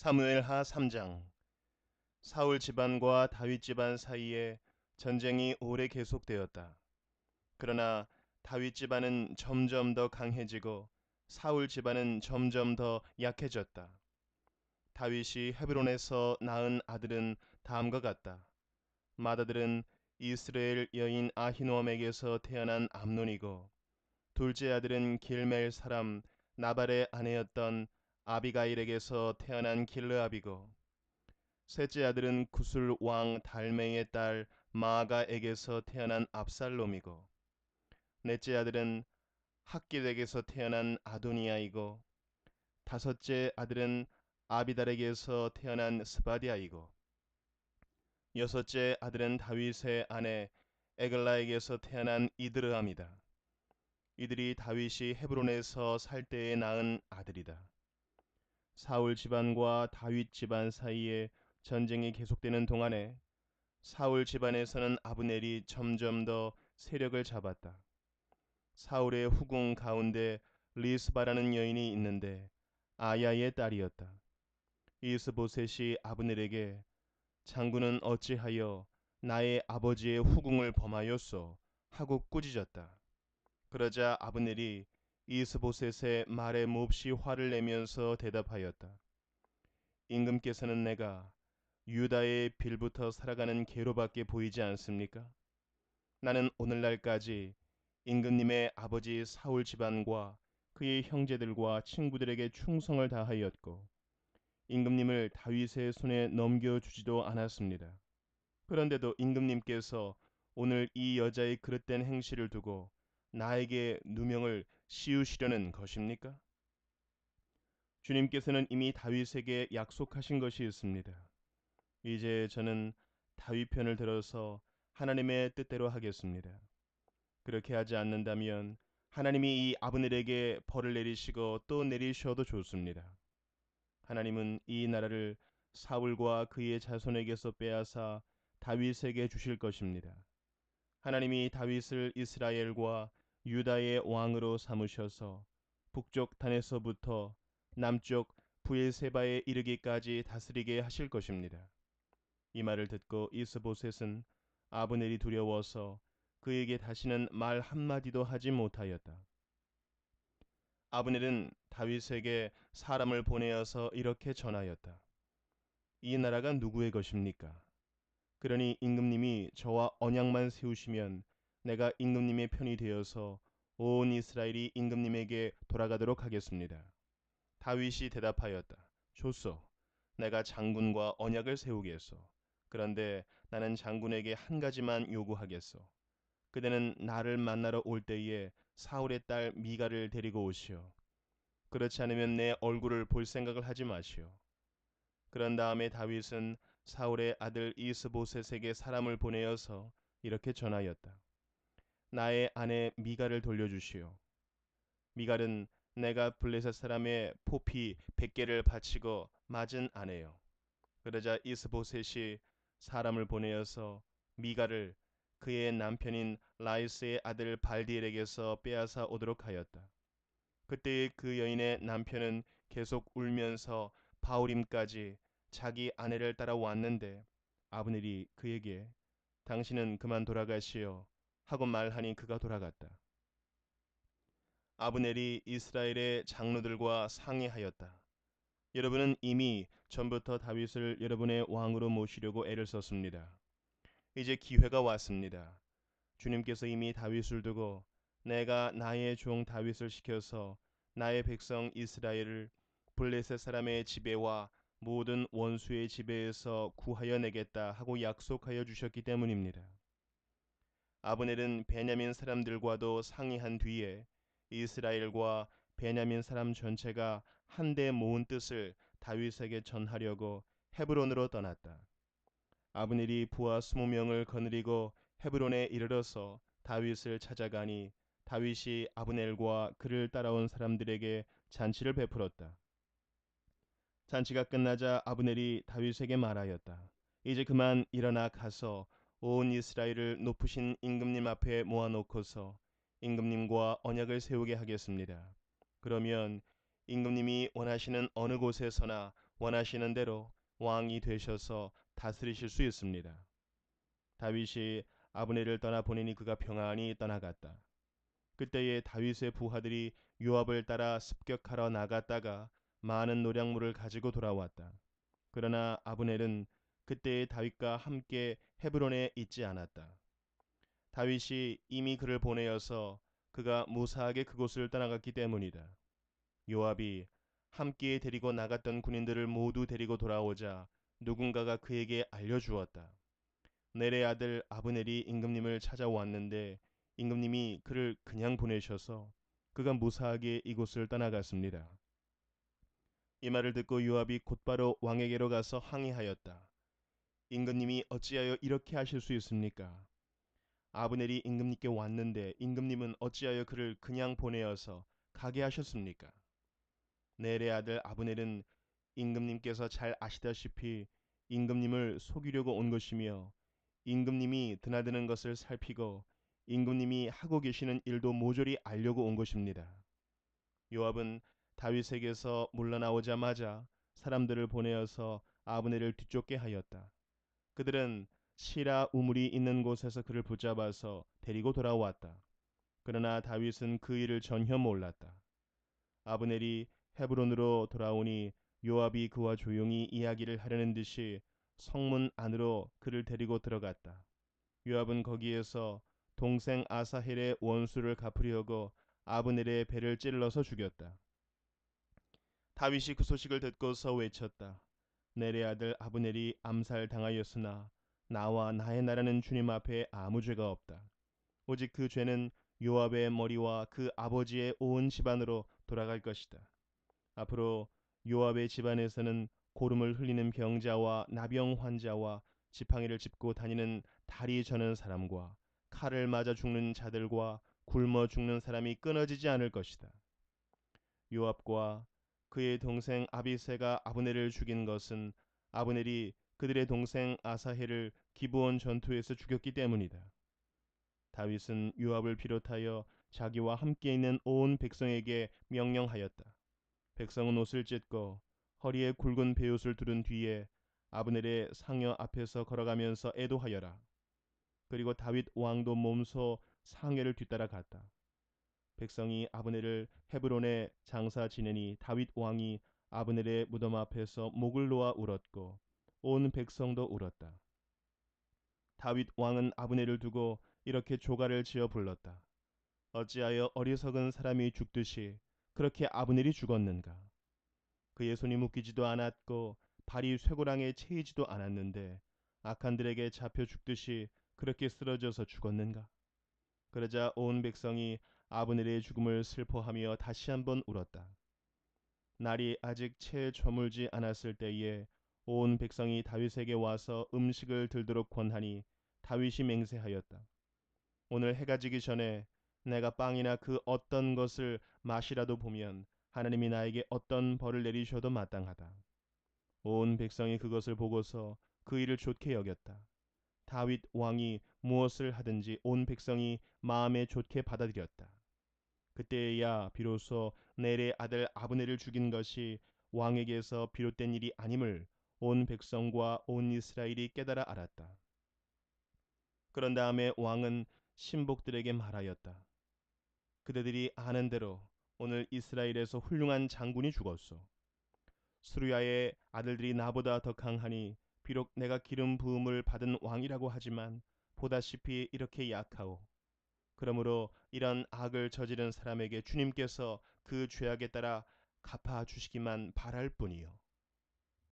사무엘하 3장 사울 집안과 다윗 집안 사이에 전쟁이 오래 계속되었다. 그러나 다윗 집안은 점점 더 강해지고 사울 집안은 점점 더 약해졌다. 다윗이 헤브론에서 낳은 아들은 다음과 같다. 맏아들은 이스라엘 여인 아히노암에게서 태어난 암논이고 둘째 아들은 길멜 사람 나발의 아내였던 아비가일에게서 태어난 길르압이고 셋째 아들은 구술 왕 달메의 딸 마아가에게서 태어난 압살롬이고 넷째 아들은 학길에게서 태어난 아도니아이고 다섯째 아들은 아비달에게서 태어난 스바디아이고 여섯째 아들은 다윗의 아내 에글라에게서 태어난 이드르암이다. 이들이 다윗이 헤브론에서 살 때에 낳은 아들이다. 사울 집안과 다윗 집안 사이에 전쟁이 계속되는 동안에 사울 집안에서는 아브넬이 점점 더 세력을 잡았다. 사울의 후궁 가운데 리스바라는 여인이 있는데 아야의 딸이었다. 이스보셋이 아브넬에게 장군은 어찌하여 나의 아버지의 후궁을 범하였소 하고 꾸짖었다. 그러자 아브넬이 이스보셋의 말에 몹시 화를 내면서 대답하였다. 임금께서는 내가 유다의 빌부터 살아가는 개로밖에 보이지 않습니까? 나는 오늘날까지 임금님의 아버지 사울 집안과 그의 형제들과 친구들에게 충성을 다하였고 임금님을 다윗의 손에 넘겨주지도 않았습니다. 그런데도 임금님께서 오늘 이 여자의 그릇된 행실을 두고 나에게 누명을 씌우시려는 것입니까? 주님께서는 이미 다윗에게 약속하신 것이 있습니다. 이제 저는 다윗 편을 들어서 하나님의 뜻대로 하겠습니다. 그렇게 하지 않는다면 하나님이 이 아브넬에게 벌을 내리시고 또 내리셔도 좋습니다. 하나님은 이 나라를 사울과 그의 자손에게서 빼앗아 다윗에게 주실 것입니다. 하나님이 다윗을 이스라엘과 유다의 왕으로 삼으셔서 북쪽 단에서부터 남쪽 부엘세바에 이르기까지 다스리게 하실 것입니다. 이 말을 듣고 이스보셋은 아브넬이 두려워서 그에게 다시는 말 한마디도 하지 못하였다. 아브넬은 다윗에게 사람을 보내어서 이렇게 전하였다. 이 나라가 누구의 것입니까? 그러니 임금님이 저와 언약만 세우시면 내가 임금님의 편이 되어서 온 이스라엘이 임금님에게 돌아가도록 하겠습니다. 다윗이 대답하였다. 좋소. 내가 장군과 언약을 세우겠소. 그런데 나는 장군에게 한 가지만 요구하겠소. 그대는 나를 만나러 올 때에 사울의 딸 미가를 데리고 오시오. 그렇지 않으면 내 얼굴을 볼 생각을 하지 마시오. 그런 다음에 다윗은 사울의 아들 이스보셋에게 사람을 보내어서 이렇게 전하였다. 나의 아내 미갈을 돌려주시오. 미갈은 내가 블레셋 사람의 포피 100개를 바치고 맞은 아내요. 그러자 이스보셋이 사람을 보내어서 미갈을 그의 남편인 라이스의 아들 발디엘에게서 빼앗아 오도록 하였다. 그때 그 여인의 남편은 계속 울면서 바울임까지 자기 아내를 따라왔는데 아브넬이 그에게 당신은 그만 돌아가시오 하고 말하니 그가 돌아갔다. 아브넬이 이스라엘의 장로들과 상의하였다. 여러분은 이미 전부터 다윗을 여러분의 왕으로 모시려고 애를 썼습니다. 이제 기회가 왔습니다. 주님께서 이미 다윗을 두고 내가 나의 종 다윗을 시켜서 나의 백성 이스라엘을 블레셋 사람의 지배와 모든 원수의 지배에서 구하여 내겠다 하고 약속하여 주셨기 때문입니다. 아브넬은 베냐민 사람들과도 상의한 뒤에 이스라엘과 베냐민 사람 전체가 한데 모은 뜻을 다윗에게 전하려고 헤브론으로 떠났다. 아브넬이 부하 스무 명을 거느리고 헤브론에 이르러서 다윗을 찾아가니 다윗이 아브넬과 그를 따라온 사람들에게 잔치를 베풀었다. 잔치가 끝나자 아브넬이 다윗에게 말하였다. 이제 그만 일어나 가서 온 이스라엘을 높으신 임금님 앞에 모아놓고서 임금님과 언약을 세우게 하겠습니다. 그러면 임금님이 원하시는 어느 곳에서나 원하시는 대로 왕이 되셔서 다스리실 수 있습니다. 다윗이 아브넬을 떠나 보내니 그가 평안히 떠나갔다. 그때에 다윗의 부하들이 요압을 따라 습격하러 나갔다가 많은 노량물을 가지고 돌아왔다. 그러나 아브넬은 그때의 다윗과 함께 헤브론에 있지 않았다. 다윗이 이미 그를 보내어서 그가 무사하게 그곳을 떠나갔기 때문이다. 요압이 함께 데리고 나갔던 군인들을 모두 데리고 돌아오자 누군가가 그에게 알려주었다. 넬의 아들 아브넬이 임금님을 찾아왔는데 임금님이 그를 그냥 보내셔서 그가 무사하게 이곳을 떠나갔습니다. 이 말을 듣고 요압이 곧바로 왕에게로 가서 항의하였다. 임금님이 어찌하여 이렇게 하실 수 있습니까? 아브넬이 임금님께 왔는데 임금님은 어찌하여 그를 그냥 보내어서 가게 하셨습니까? 넬의 아들 아브넬은 임금님께서 잘 아시다시피 임금님을 속이려고 온 것이며 임금님이 드나드는 것을 살피고 임금님이 하고 계시는 일도 모조리 알려고 온 것입니다. 요압은 다윗에게서 물러나오자마자 사람들을 보내어서 아브넬을 뒤쫓게 하였다. 그들은 시라 우물이 있는 곳에서 그를 붙잡아서 데리고 돌아왔다. 그러나 다윗은 그 일을 전혀 몰랐다. 아브넬이 헤브론으로 돌아오니 요압이 그와 조용히 이야기를 하려는 듯이 성문 안으로 그를 데리고 들어갔다. 요압은 거기에서 동생 아사헬의 원수를 갚으려고 아브넬의 배를 찔러서 죽였다. 다윗이 그 소식을 듣고서 외쳤다. 넬의 아들 아브넬이 암살당하였으나 나와 나의 나라는 주님 앞에 아무 죄가 없다. 오직 그 죄는 요압의 머리와 그 아버지의 온 집안으로 돌아갈 것이다. 앞으로 요압의 집안에서는 고름을 흘리는 병자와 나병 환자와 지팡이를 짚고 다니는 다리 저는 사람과 칼을 맞아 죽는 자들과 굶어 죽는 사람이 끊어지지 않을 것이다. 요압과 그의 동생 아비세가 아브넬을 죽인 것은 아브넬이 그들의 동생 아사헬을 기브온 전투에서 죽였기 때문이다. 다윗은 요압을 비롯하여 자기와 함께 있는 온 백성에게 명령하였다. 백성은 옷을 찢고 허리에 굵은 베옷을 두른 뒤에 아브넬의 상여 앞에서 걸어가면서 애도하여라. 그리고 다윗 왕도 몸소 상여를 뒤따라 갔다. 백성이 아브넬을 헤브론에 장사 지내니 다윗 왕이 아브넬의 무덤 앞에서 목을 놓아 울었고 온 백성도 울었다. 다윗 왕은 아브넬을 두고 이렇게 조가를 지어 불렀다. 어찌하여 어리석은 사람이 죽듯이 그렇게 아브넬이 죽었는가? 그의 손이 묶이지도 않았고 발이 쇠고랑에 채이지도 않았는데 악한들에게 잡혀 죽듯이 그렇게 쓰러져서 죽었는가? 그러자 온 백성이 아브넬의 죽음을 슬퍼하며 다시 한번 울었다. 날이 아직 채 저물지 않았을 때에 온 백성이 다윗에게 와서 음식을 들도록 권하니 다윗이 맹세하였다. 오늘 해가 지기 전에 내가 빵이나 그 어떤 것을 마시라도 보면 하나님이 나에게 어떤 벌을 내리셔도 마땅하다. 온 백성이 그것을 보고서 그 일을 좋게 여겼다. 다윗 왕이 무엇을 하든지 온 백성이 마음에 좋게 받아들였다. 그때야 비로소 넬의 아들 아브넬을 죽인 것이 왕에게서 비롯된 일이 아님을 온 백성과 온 이스라엘이 깨달아 알았다. 그런 다음에 왕은 신복들에게 말하였다. 그대들이 아는 대로 오늘 이스라엘에서 훌륭한 장군이 죽었소. 수르야의 아들들이 나보다 더 강하니 비록 내가 기름 부음을 받은 왕이라고 하지만 보다시피 이렇게 약하오. 그러므로 이런 악을 저지른 사람에게 주님께서 그 죄악에 따라 갚아 주시기만 바랄 뿐이요.